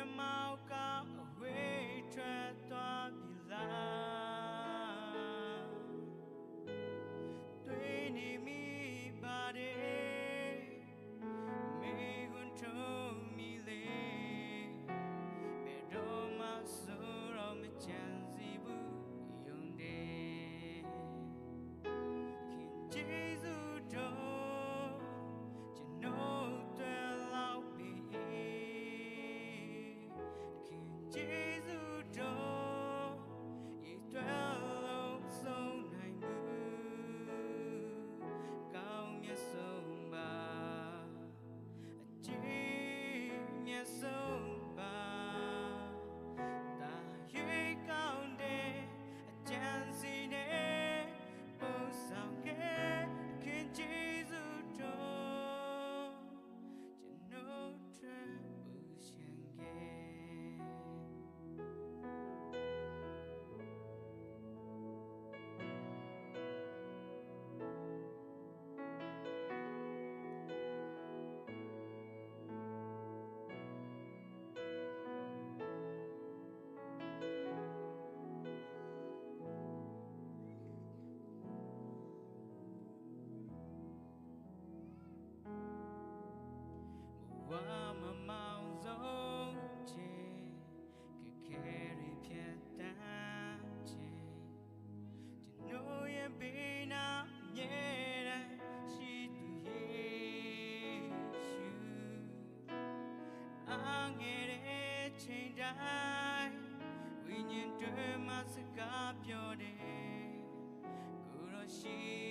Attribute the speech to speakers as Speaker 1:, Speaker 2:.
Speaker 1: him out. children အားငယ်တဲ့ချိန်တိုင်းဝိညာဉ်တွေမှာစကားပြောတယ်ကိုယ်တော်ရှိ